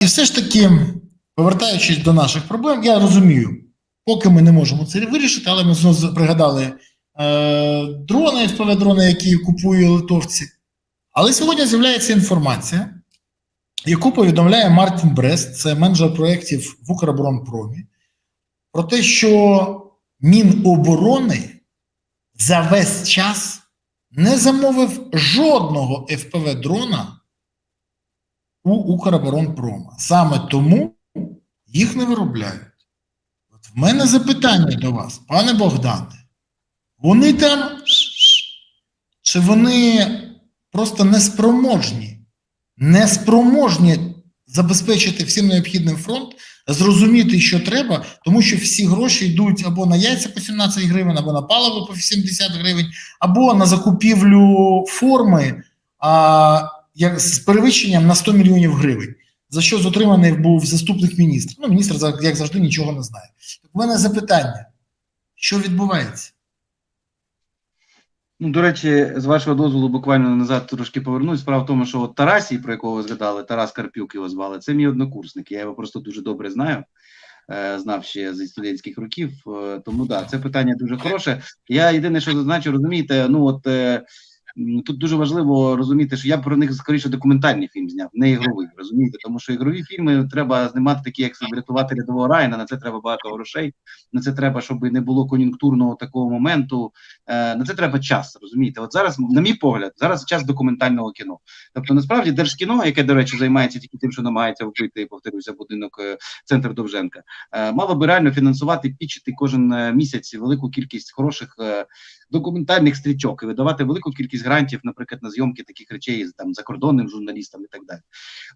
І все ж таки, повертаючись до наших проблем, я розумію, поки ми не можемо це вирішити, але ми знову пригадали е, дрони, FPV-дрони, які купують литовці. Але сьогодні з'являється інформація, яку повідомляє Мартін Брест, це менеджер проєктів в Укроборонпромі, про те, що Міноборони за весь час не замовив жодного FPV-дрона у Укроборонпрома. Саме тому їх не виробляють. От в мене запитання до вас, пане Богдане. Вони там чи вони просто неспроможні, неспроможні забезпечити всім необхідним фронт, зрозуміти, що треба, тому що всі гроші йдуть або на яйця по 17 гривень, або на паливо по 70 гривень, або на закупівлю форми а, як, з перевищенням на 100 мільйонів гривень, за що затриманий був заступник міністра. Ну, міністр, як завжди, нічого не знає. Так у мене запитання: що відбувається? Ну, до речі, з вашого дозволу, буквально назад трошки повернусь. Справа в тому, що от Тарасій, про якого ви згадали, Тарас Карпюк його звали, це мій однокурсник. Я його просто дуже добре знаю. е, Знав ще зі студентських років, е, тому да, це питання дуже хороше. Я єдине, що зазначу, розумієте, ну от е, тут дуже важливо розуміти, що я про них скоріше документальний фільм зняв, не ігровий, розумієте, тому що ігрові фільми треба знімати такі, як врятувати рядового Райана. На це треба багато грошей. На це треба, щоб не було кон'юнктурного такого моменту. Е, на це треба час, розумієте? От зараз, на мій погляд, зараз час документального кіно. Тобто, насправді, держкіно, яке, до речі, займається тільки тим, що намагається вбити, повторюся, будинок е, центр Довженка, е, мало би реально фінансувати, пічити кожен місяць велику кількість хороших документальних стрічок і видавати велику кількість грантів, наприклад, на зйомки таких речей з там закордонним журналістам і так далі.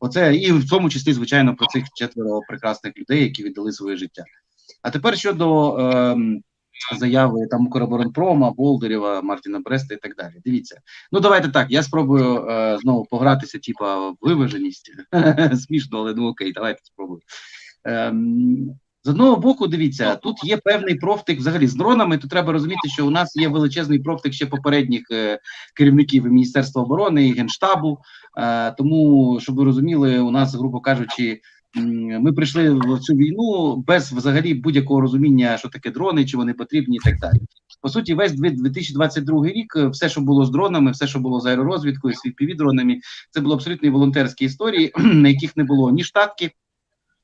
Оце і в тому числі, звичайно, про цих четверо прекрасних людей, які віддали своє життя. А тепер щодо. ем, заяви там Укроборонпрома, Болдерєва, Мартіна Бреста і так далі. Дивіться. Ну давайте так. Я спробую е, знову погратися, типа виваженість. Смішно, але ну окей, давайте спробую. Ем, з одного боку, дивіться, тут є певний профтик взагалі з дронами. Тут треба розуміти, що у нас є величезний профтик ще попередніх е, керівників і Міністерства оборони і Генштабу. Е, тому, щоб ви розуміли, у нас, грубо кажучи, ми прийшли в цю війну без взагалі будь-якого розуміння, що таке дрони, чи вони потрібні, і так далі. По суті, весь 2022 рік, е, все, що було з дронами, все, що було з аеророзвідкою, з FPV-дронами, це було абсолютно волонтерські історії, на яких не було ні штатки,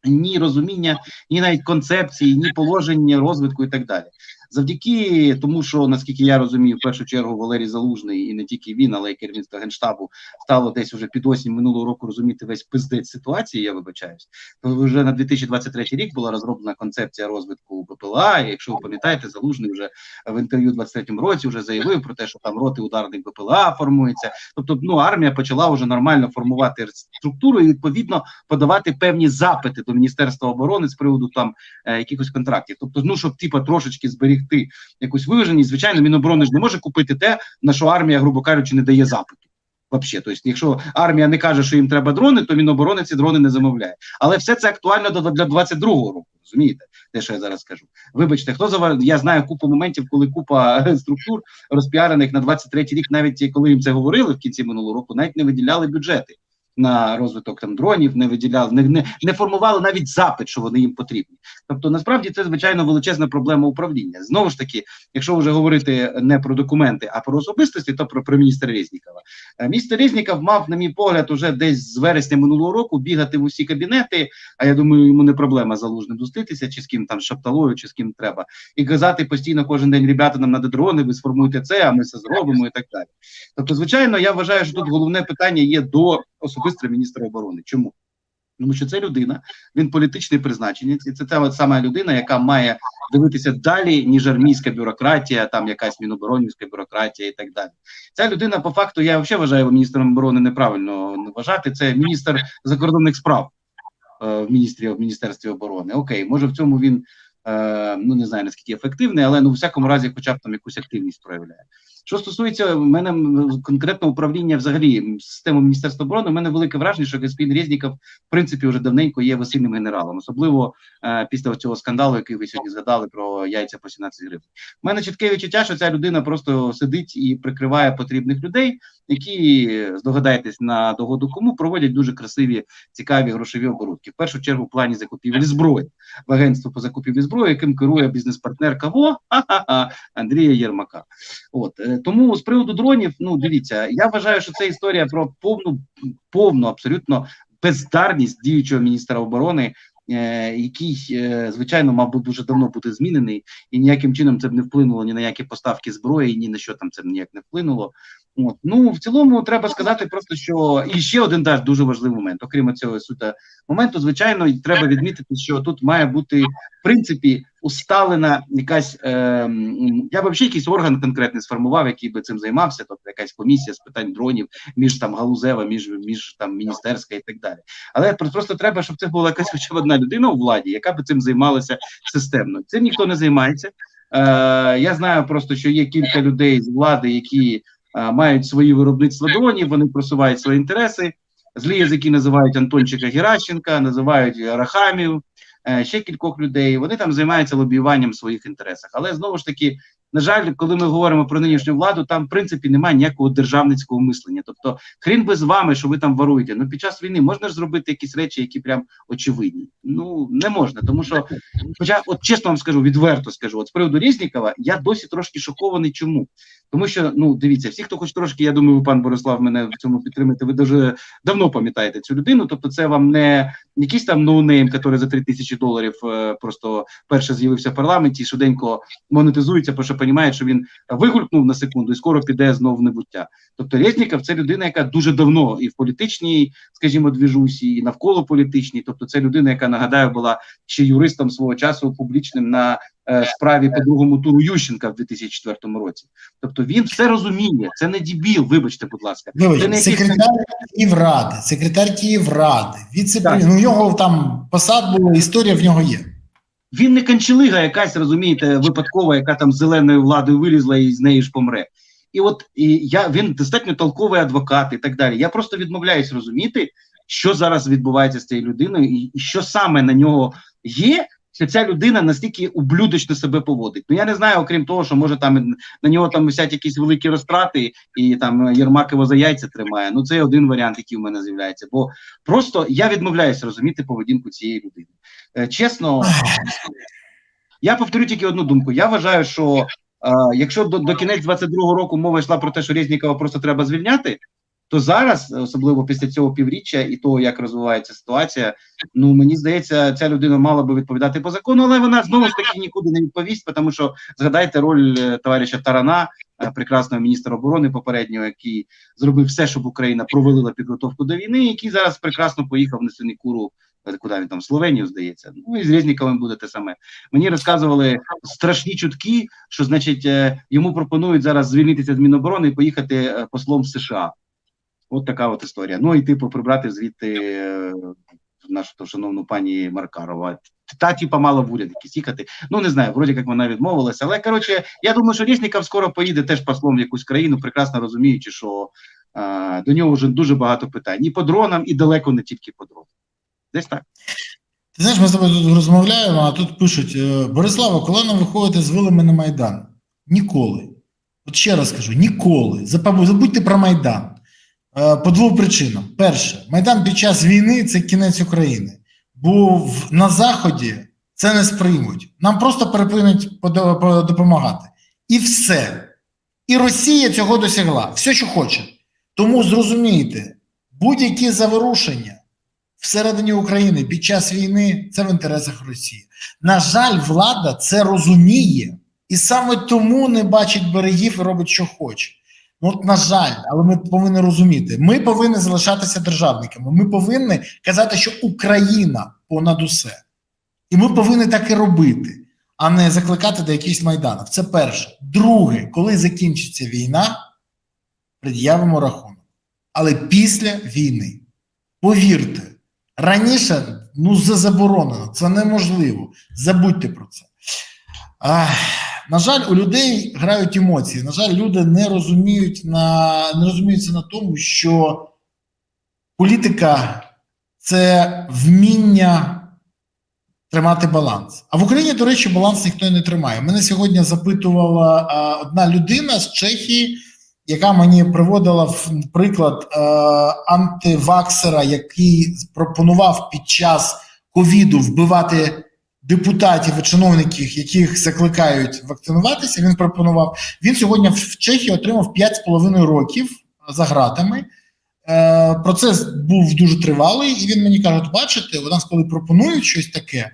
ні розуміння, ні навіть концепції, ні положення розвитку і так далі. Завдяки тому, що наскільки я розумію, в першу чергу Валерій Залужний і не тільки він, але й керівництво генштабу стало десь уже під осінь минулого року розуміти весь пиздець ситуації. Я вибачаюсь. То вже на 2023 рік була розроблена концепція розвитку БПЛА. І якщо ви пам'ятаєте, залужний вже в інтерв'ю в 23-му році вже заявив про те, що там роти ударних БПЛА формуються. Тобто, ну армія почала вже нормально формувати структуру і відповідно подавати певні запити до міністерства оборони з приводу там е, якихось контрактів. Тобто, ну щоб типа трошечки зберігти якусь виваженість, звичайно, міноборони ж не може купити те, на що армія, грубо кажучи, не дає запиту. Вообще, тобто, якщо армія не каже, що їм треба дрони, то міноборони ці дрони не замовляє. Але все це актуально для 22-го року. Розумієте, те, що я зараз скажу. Вибачте, хто за я знаю купу моментів, коли купа структур розпіарених на 23-й рік, навіть коли їм це говорили в кінці минулого року, навіть не виділяли бюджети на розвиток там дронів, не виділяли, не, не, не формували навіть запит, що вони їм потрібні. Тобто, насправді це звичайно величезна проблема управління. Знову ж таки, якщо вже говорити не про документи, а про особистості, то про, про міністра Резнікова. Е, Міністр Резніков мав, на мій погляд, уже десь з вересня минулого року бігати в усі кабінети. А я думаю, йому не проблема залужним зустрітися, чи з ким там шапталою, чи з ким треба, і казати постійно кожен день, ребята, нам надо дрони, ви сформуйте це, а ми це зробимо і так далі. Тобто, звичайно, я вважаю, що тут головне питання є до особисто міністра оборони. Чому? Тому що це людина, він політичний призначенець, і це та сама людина, яка має дивитися далі, ніж армійська бюрократія, там якась міноборонівська бюрократія і так далі. Ця людина, по факту, я взагалі вважаю міністром оборони неправильно вважати. Це міністр закордонних справ е, в міністрі в міністерстві оборони. Окей, може в цьому він Е, ну не знаю наскільки ефективний, але ну в всякому разі, хоча б там якусь активність проявляє. Що стосується в мене конкретно управління, взагалі системи Міністерства оборони, у мене велике враження, що господин Резніков, в принципі, вже давненько є весільним генералом, особливо е, після цього скандалу, який ви сьогодні згадали про яйця по 17 гривень. У мене чітке відчуття, що ця людина просто сидить і прикриває потрібних людей, які здогадаєтесь на догоду кому проводять дуже красиві, цікаві грошові оборудки. В першу чергу в плані закупівлі зброї в агентство по закупівлі зброї, яким керує бізнес-партнер кого? Андрія Єрмака. От е, тому з приводу дронів, ну дивіться, я вважаю, що це історія про повну, повну абсолютно бездарність діючого міністра оборони. е, Який, е, звичайно, мав би дуже давно бути змінений, і ніяким чином це б не вплинуло ні на які поставки зброї, ні на що там це ніяк не вплинуло. От. Ну в цілому треба сказати просто, що і ще один теж дуже важливий момент, окрім цього сута моменту, звичайно, треба відмітити, що тут має бути в принципі усталена якась е, я б взагалі якийсь орган конкретний сформував, який би цим займався, тобто якась комісія з питань дронів між там галузева, між між там міністерська і так далі. Але просто треба, щоб це була якась хоча б одна людина у владі, яка би цим займалася системно. Цим ніхто не займається. Е, я знаю просто, що є кілька людей з влади, які мають свої виробництва дронів, вони просувають свої інтереси. Злі язики називають Антончика Геращенка, називають Рахамів, е, ще кількох людей. Вони там займаються лобіюванням своїх інтересах. Але знову ж таки, на жаль, коли ми говоримо про нинішню владу, там в принципі немає ніякого державницького мислення. Тобто, хрін би з вами, що ви там воруєте. Ну під час війни можна ж зробити якісь речі, які прям очевидні. Ну не можна, тому що, хоча, от чесно вам скажу, відверто скажу, от з приводу Резнікова, я досі трошки шокований. Чому? Тому що ну дивіться, всі, хто хоч трошки, я думаю, ви, пан Борислав, мене в цьому підтримуєте. Ви дуже давно пам'ятаєте цю людину. Тобто, це вам не якийсь там ноунейм, який за 3 тисячі доларів е, просто перше з'явився в парламенті, і швиденько монетизується, бо що розуміє, що він вигулькнув на секунду і скоро піде знову в небуття. Тобто Резніков – це людина, яка дуже давно і в політичній, скажімо, двіжусі, і навколо політичній. Тобто, це людина, яка нагадаю була ще юристом свого часу публічним на справі по другому туру Ющенка в 2004 році. Тобто він все розуміє. Це не дібіл. Вибачте, будь ласка. Це не секретар Київради, секретар Київради, віце ну, у нього там посад була, історія в нього є. Він не канчелига, якась розумієте, випадкова, яка там з зеленою владою вилізла і з неї ж помре. І от і я він достатньо толковий адвокат і так далі. Я просто відмовляюсь розуміти, що зараз відбувається з цією людиною, і, і що саме на нього є. Що ця людина настільки ублюдочно себе поводить. Ну я не знаю, окрім того, що може там на нього там висять якісь великі розтрати, і там Єрмак його за яйця тримає. Ну це один варіант, який в мене з'являється. Бо просто я відмовляюся розуміти поведінку цієї людини. Е, чесно, я повторю тільки одну думку. Я вважаю, що е, якщо до, до кінець 22-го року мова йшла про те, що Резнікова просто треба звільняти, то зараз, особливо після цього півріччя і того, як розвивається ситуація, ну мені здається, ця людина мала би відповідати по закону, але вона знову ж таки нікуди не відповість, тому що згадайте роль е, товариша Тарана, е, прекрасного міністра оборони попереднього, який зробив все, щоб Україна провалила підготовку до війни, який зараз прекрасно поїхав на синекуру. е, Куди він там Словенію здається? Ну і з Резніковим буде те саме. Мені розказували страшні чутки, що значить йому пропонують зараз звільнитися з Міноборони і поїхати послом в США. От така от історія. Ну і типу прибрати звідти е, нашу шановну пані Маркарова. Та типа мала в уряд якісь їхати. Ну не знаю, вроді як вона відмовилася. Але коротше, я думаю, що Резніков скоро поїде теж послом в якусь країну, прекрасно розуміючи, що е, до нього вже дуже багато питань. І по дронам, і далеко не тільки по дронам. Десь так. Ти знаєш, ми з тобою тут розмовляємо, а тут пишуть: е, Борислава, коли нам виходите з вилами на Майдан? Ніколи. От ще раз кажу: ніколи. Забудьте про Майдан. Е, По двом причинам. Перше, Майдан під час війни це кінець України. Бо в, на Заході це не сприймуть. Нам просто по- допомагати. І все. І Росія цього досягла. Все, що хоче. Тому зрозумійте, будь-які заворушення всередині України під час війни це в інтересах Росії. На жаль, влада це розуміє і саме тому не бачить берегів і робить, що хоче. Ну, от, на жаль, але ми повинні розуміти, ми повинні залишатися державниками. Ми повинні казати, що Україна понад усе. І ми повинні так і робити, а не закликати до якихось майданів. Це перше. Друге, коли закінчиться війна, пред'явимо рахунок. Але після війни. Повірте, раніше ну заборонено, це неможливо. Забудьте про це. Ах, на жаль, у людей грають емоції. На жаль, люди не розуміють на не розуміються на тому, що політика це вміння тримати баланс. А в Україні, до речі, баланс ніхто не тримає. Мене сьогодні запитувала а, одна людина з Чехії, яка мені приводила в приклад е, антиваксера, який пропонував під час ковіду вбивати депутатів і чиновників, яких закликають вакцинуватися. Він пропонував. Він сьогодні в Чехії отримав 5,5 років за ґратами. Е, процес був дуже тривалий, і він мені каже: бачите, у нас, коли пропонують щось таке,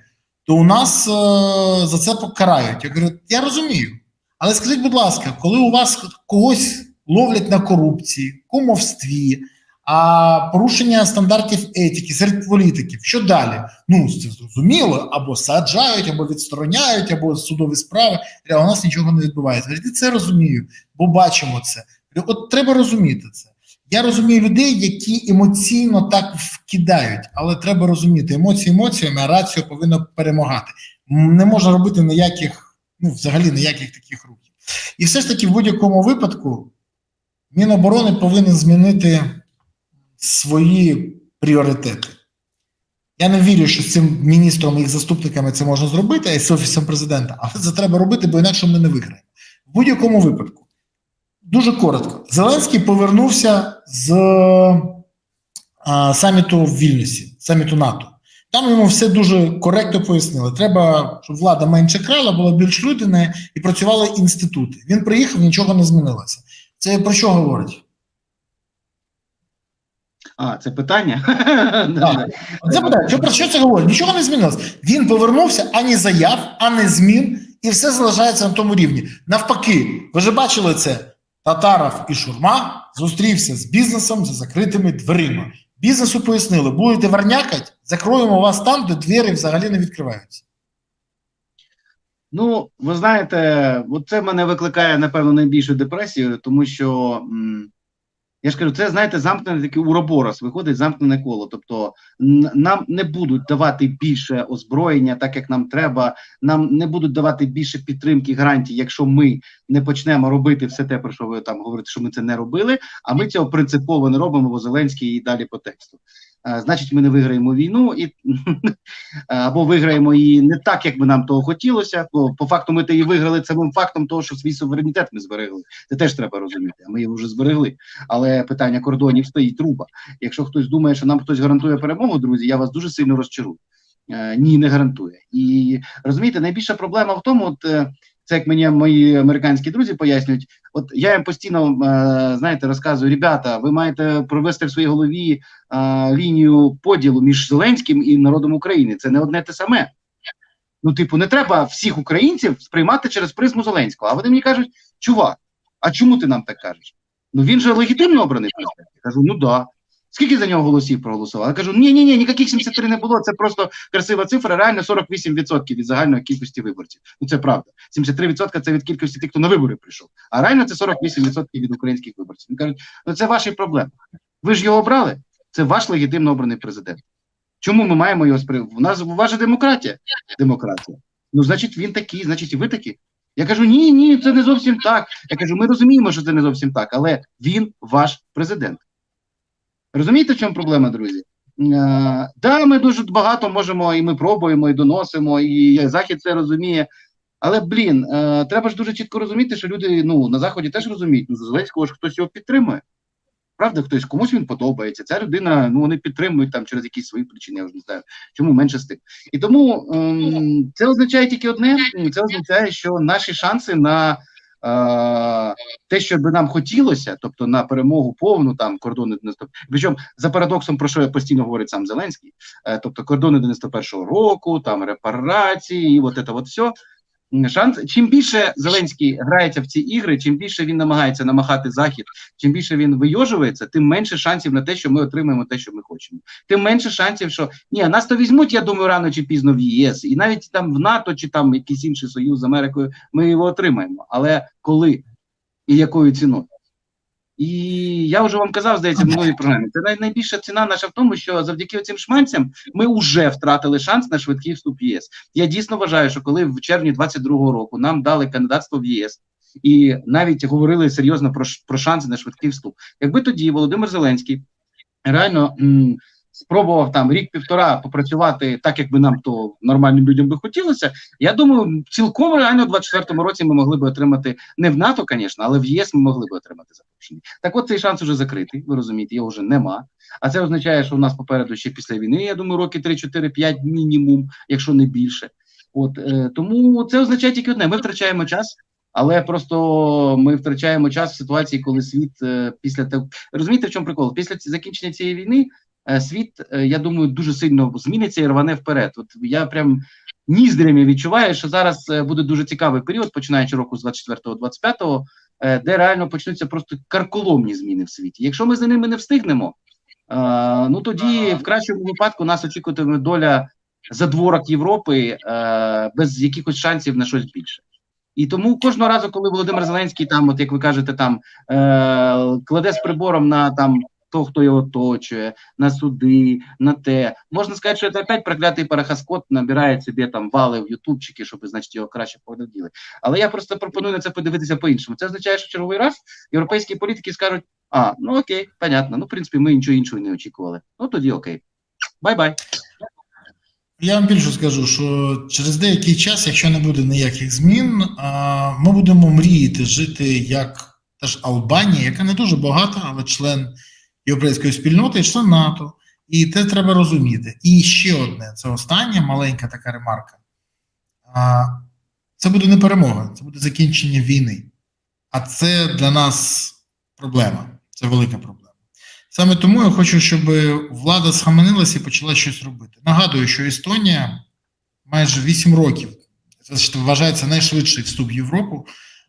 то у нас е, за це покарають. Я кажу, я розумію. Але скажіть, будь ласка, коли у вас когось ловлять на корупції, кумовстві, а порушення стандартів етики серед політиків, що далі? Ну, це зрозуміло, або саджають, або відстороняють, або судові справи. Я, у нас нічого не відбувається. Я це розумію, бо бачимо це. От треба розуміти це. Я розумію людей, які емоційно так вкидають, але треба розуміти, емоції емоціями, а рацію повинна перемагати. Не можна робити ніяких, ну взагалі ніяких таких рухів. І все ж таки, в будь-якому випадку, Міноборони повинен змінити свої пріоритети. Я не вірю, що з цим міністром і їх заступниками це можна зробити, і з офісом президента, але це треба робити, бо інакше ми не виграємо. В будь-якому випадку. Дуже коротко. Зеленський повернувся з а, саміту в Вільнюсі, саміту НАТО. Там йому все дуже коректно пояснили. Треба, щоб влада менше крала, була більш людяна і працювали інститути. Він приїхав, нічого не змінилося. Це про що говорить? А, це питання? Так. Це питання, що про що це говорить? Нічого не змінилося. Він повернувся ані заяв, ані змін, і все залишається на тому рівні. Навпаки, ви ж бачили це. Татаров і Шурма зустрівся з бізнесом за закритими дверима. Бізнесу пояснили, будете вернякать, закроємо вас там, де двері взагалі не відкриваються. Ну, ви знаєте, це мене викликає, напевно, найбільшу депресію, тому що я ж кажу, це знаєте, замкнене таке уроборос, виходить замкнене коло. Тобто нам не будуть давати більше озброєння, так як нам треба. Нам не будуть давати більше підтримки гарантій, якщо ми не почнемо робити все те, про що ви там говорите, що ми це не робили. А ми цього принципово не робимо, бо Зеленський і далі по тексту. Е, Значить, ми не виграємо війну і або виграємо її не так, як би нам того хотілося. Бо по факту ми то її виграли самим фактом того, що свій суверенітет ми зберегли. Це теж треба розуміти. А ми його вже зберегли. Але питання кордонів стоїть труба. Якщо хтось думає, що нам хтось гарантує перемогу, друзі, я вас дуже сильно розчарую. Е, ні, не гарантує. І розумієте, найбільша проблема в тому, от е, це як мені мої американські друзі пояснюють. От я їм постійно е, знаєте, розказую: ребята, ви маєте провести в своїй голові е, лінію поділу між Зеленським і народом України. Це не одне те саме. Ну, типу, не треба всіх українців сприймати через призму Зеленського. А вони мені кажуть, чувак, а чому ти нам так кажеш? Ну він же легітимно обраний президент. Я кажу, ну да. Скільки за нього голосів проголосували? Я кажу, ні, ні, ні, ніяких 73 не було. Це просто красива цифра. Реально 48% від загальної кількості виборців. Ну це правда. 73% це від кількості тих, хто на вибори прийшов. А реально це 48% від українських виборців. Він кажуть, ну це ваші проблеми. Ви ж його обрали. Це ваш легітимно обраний президент. Чому ми маємо його спри... У нас же демократія. Демократія. Ну, значить, він такий, значить, і ви такі. Я кажу, ні, ні, це не зовсім так. Я кажу, ми розуміємо, що це не зовсім так, але він ваш президент. Розумієте, в чому проблема, друзі? Е, да, ми дуже багато можемо, і ми пробуємо, і доносимо, і Захід це розуміє. Але блін, е, треба ж дуже чітко розуміти, що люди ну на заході теж розуміють. Ну Зеленського ж хтось його підтримує. Правда, хтось комусь він подобається. Ця людина, ну вони підтримують там через якісь свої причини. Я вже не знаю, чому менше з тим. І тому ем, це означає тільки одне: це означає, що наші шанси на те, що би нам хотілося, тобто на перемогу повну там кордони 90... Причому за парадоксом, про що я постійно говорить сам Зеленський, е, тобто кордони 91-го року, там репарації, і от це от все. Шанс, чим більше Зеленський грається в ці ігри, чим більше він намагається намахати захід, чим більше він вийожується, тим менше шансів на те, що ми отримаємо те, що ми хочемо. Тим менше шансів, що ні, нас то візьмуть, я думаю, рано чи пізно в ЄС, і навіть там в НАТО чи там якийсь інший союз з Америкою, ми його отримаємо. Але коли і якою ціною? І я вже вам казав, здається, в минулій програмі. Це найбільша ціна наша в тому, що завдяки цим шманцям ми вже втратили шанс на швидкий вступ в ЄС. Я дійсно вважаю, що коли в червні 22-го року нам дали кандидатство в ЄС і навіть говорили серйозно про, про шанси на швидкий вступ, якби тоді Володимир Зеленський реально спробував там рік-півтора попрацювати так, як би нам то нормальним людям би хотілося. Я думаю, цілком реально в 24-му році ми могли би отримати не в НАТО, звісно, але в ЄС ми могли би отримати запрошення. Так от цей шанс уже закритий, ви розумієте, його вже нема. А це означає, що у нас попереду ще після війни, я думаю, роки 3-4-5 мінімум, якщо не більше. От е, тому це означає тільки одне: ми втрачаємо час. Але просто ми втрачаємо час в ситуації, коли світ е, після того розумієте, в чому прикол? Після закінчення цієї війни світ, е, я думаю, дуже сильно зміниться і рване вперед. От я прям ніздрями відчуваю, що зараз е, буде дуже цікавий період, починаючи року з 24-25, е, де реально почнуться просто карколомні зміни в світі. Якщо ми за ними не встигнемо, е, ну тоді в кращому випадку нас очікуватиме доля задворок Європи е, без якихось шансів на щось більше. І тому кожного разу, коли Володимир Зеленський, там, от як ви кажете, там е, кладе з прибором на там того, хто його оточує, на суди, на те, можна сказати, що це опять проклятий парахаскот набирає собі там вали в ютубчики, щоб, значить, його краще погляділи. Але я просто пропоную на це подивитися по-іншому. Це означає, що в черговий раз європейські політики скажуть: а, ну окей, понятно, ну в принципі, ми нічого іншого не очікували. Ну тоді окей. Бай-бай. Я вам більше скажу, що через деякий час, якщо не буде ніяких змін, ми будемо мріяти жити як та ж Албанія, яка не дуже багата, але член європейської спільноти і НАТО. І це треба розуміти. І ще одне: це остання маленька така ремарка. Це буде не перемога, це буде закінчення війни. А це для нас проблема. Це велика проблема. Саме тому я хочу, щоб влада схаменилася і почала щось робити. Нагадую, що Естонія майже 8 років це вважається найшвидший вступ в Європу,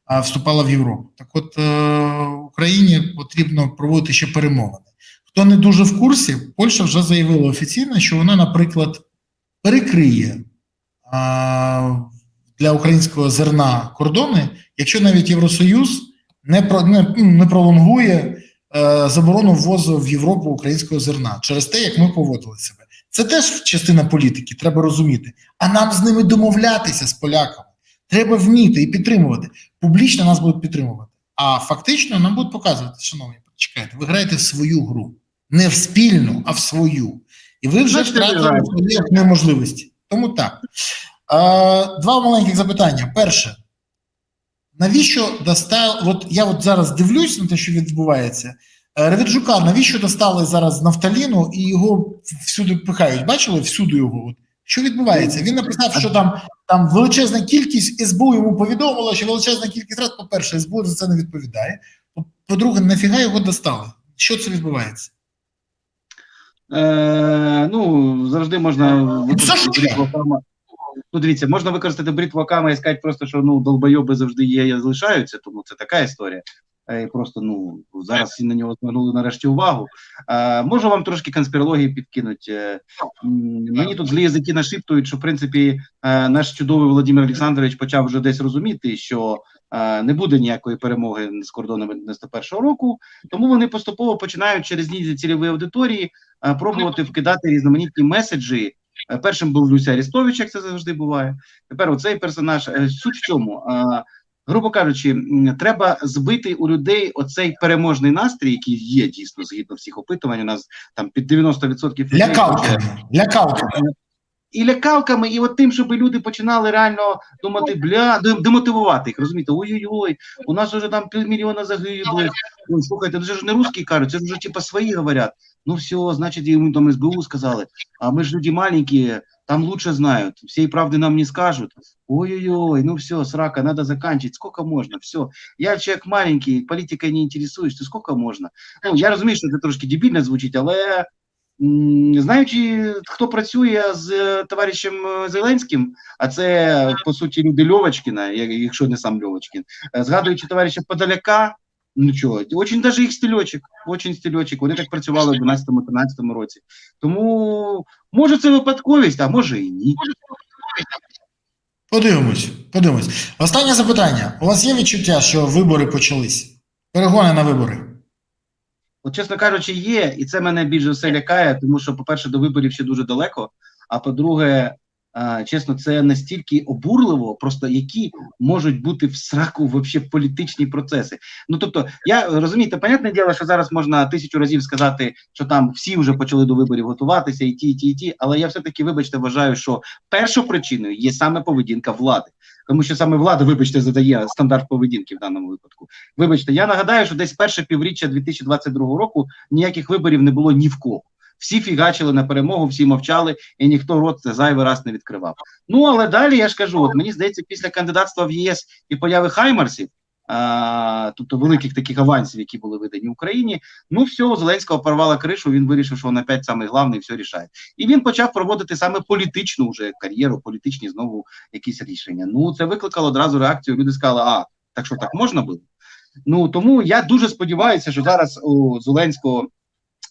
вступала в Європу. Так от е, Україні потрібно проводити ще перемовини. Хто не дуже в курсі, Польща вже заявила офіційно, що вона, наприклад, перекриє для українського зерна кордони, якщо навіть Євросоюз не, не, не пролонгує е, заборону ввозу в Європу українського зерна через те, як ми поводили себе. Це теж частина політики, треба розуміти. А нам з ними домовлятися з поляками. Треба вміти і підтримувати. Публічно нас будуть підтримувати. А фактично нам будуть показувати, шановні, чекайте, ви граєте в свою гру, не в спільну, а в свою. І ви вже втратили свої неможливості. Тому так. Е, два маленьких запитання. Перше, навіщо достали, от я от зараз дивлюсь на те, що відбувається. Е, Реведжука, навіщо достали зараз нафталіну і його всюди пихають? Бачили всюди його? От. Що відбувається? Він написав, що там, там величезна кількість СБУ йому повідомила, що величезна кількість раз, по-перше, СБУ за це не відповідає. По- По-друге, нафіга його достали? Що це відбувається? Е, ну, завжди можна використати Ну, дивіться, можна використати брід Вакама і сказати просто, що ну, долбойоби завжди є і залишаються, тому це така історія. Е, І просто ну зараз всі на нього звернули нарешті увагу. Е, можу вам трошки конспірології підкинути. Е, мені тут злі язики нашіптують, що в принципі е, наш чудовий Володимир Олександрович почав вже десь розуміти, що е, не буде ніякої перемоги з кордонами 91-го року, тому вони поступово починають через нізі цільової аудиторії е, пробувати вкидати різноманітні меседжі. Е, Першим був Люся Арістович, як це завжди буває. Тепер оцей персонаж. Е, Суть в цьому. е, Грубо кажучи, треба збити у людей оцей переможний настрій, який є дійсно згідно всіх опитувань. У нас там під 90% людей Лякалками. Лякалками. і лякалками, і от тим, щоб люди починали реально думати, бля, дем- демотивувати їх, розумієте, ой-ой-ой, у нас вже там півмільйона загиблих. Ой, слухайте, це ж не русські кажуть, це ж вже типа свої говорять. Ну все, значить, йому там СБУ сказали, а ми ж люди маленькі, там лучше знают, всей правды нам не скажут. Ой-ой-ой, ну все, срака, надо заканчивать, сколько можно, все. Я человек маленький, политикой не интересуюсь, то сколько можно? Ну, я розумію, що це трошки дебільно звучить, але знаючи, хто працює з е, товаришем е, Зеленським, а це, по суті, люди Льовочкіна, якщо не сам Льовочкін, е, згадуючи товариша Подоляка, ну чого, очень даже їх стильочок, очень стильочок, вони так працювали в 12-13 році. Тому, може, це випадковість, а може і ні. Подивимось, подивимось. Останнє запитання. У вас є відчуття, що вибори почались? Перегони на вибори. От, чесно кажучи, є, і це мене більше все лякає, тому що, по-перше, до виборів ще дуже далеко. А по-друге, чесно, це настільки обурливо, просто які можуть бути в сраку вообще політичні процеси. Ну тобто, я розумієте, понятне діло, що зараз можна тисячу разів сказати, що там всі вже почали до виборів готуватися, і ті, і ті, і ті. Але я все-таки, вибачте, вважаю, що першою причиною є саме поведінка влади. Тому що саме влада, вибачте, задає стандарт поведінки в даному випадку. Вибачте, я нагадаю, що десь перше півріччя 2022 року ніяких виборів не було ні в кого. Всі фігачили на перемогу, всі мовчали, і ніхто рот це зайвий раз не відкривав. Ну але далі я ж кажу: от мені здається, після кандидатства в ЄС і появи Хаймарсів, а, тобто великих таких авансів, які були видані Україні, ну все, Зеленського порвала кришу. Він вирішив, що він опять самий главний, все рішає. І він почав проводити саме політичну вже кар'єру, політичні знову якісь рішення. Ну це викликало одразу реакцію. Люди сказали, а так що так можна було? Ну тому я дуже сподіваюся, що зараз у Зеленського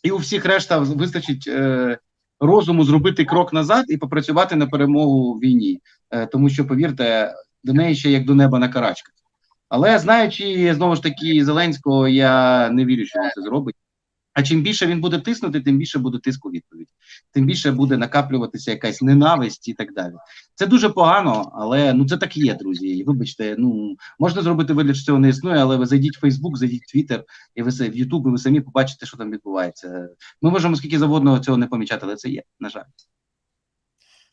і у всіх решта вистачить е, розуму зробити крок назад і попрацювати на перемогу в війні. Е, тому що, повірте, до неї ще як до неба на карачках. Але знаючи знову ж таки Зеленського, я не вірю, що він це зробить. А чим більше він буде тиснути, тим більше буде тиску відповідь, тим більше буде накаплюватися якась ненависть і так далі. Це дуже погано, але ну це так є, друзі. І вибачте, ну можна зробити вигляд, що цього не існує, але ви зайдіть в Фейсбук, зайдіть в Твіттер, і ви в Ютуб, і ви самі побачите, що там відбувається. Ми можемо скільки завгодно цього не помічати, але це є, на жаль.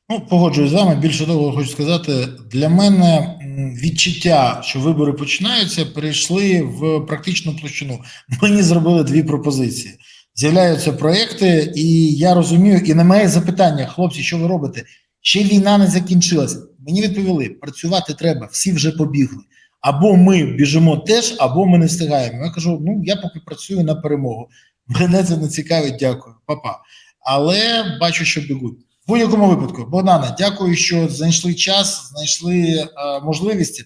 Ну, погоджуюсь з вами. Більше того, хочу сказати, для мене відчуття, що вибори починаються, перейшли в практичну площину. Мені зробили дві пропозиції. З'являються проекти, і я розумію, і на моє запитання, хлопці, що ви робите? Ще війна не закінчилася. Мені відповіли: працювати треба, всі вже побігли. Або ми біжимо теж, або ми не встигаємо. Я кажу: ну я поки працюю на перемогу. Мене це не цікавить, дякую, папа. Але бачу, що бігуть. Будь-якому випадку, Богдане, дякую, що знайшли час, знайшли е, можливість